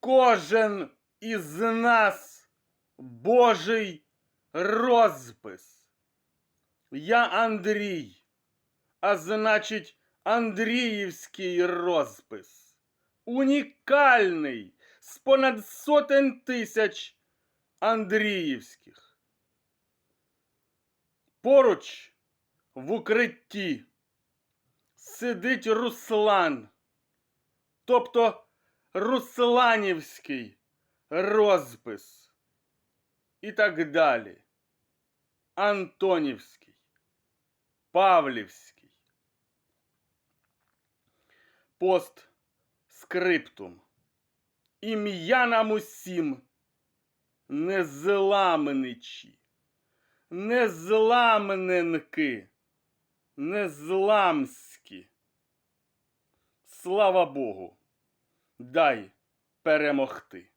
Кожен із нас Божий розпис. Я Андрій, а значить, Андріївський розпис. Унікальний з понад сотень тисяч Андріївських. Поруч в укритті сидить Руслан, тобто Русланівський розпис і так далі. Антонівський, Павлівський. Пост скриптум. Ім'я нам усім незламничі, незламненки, незламські. Слава Богу, дай перемогти.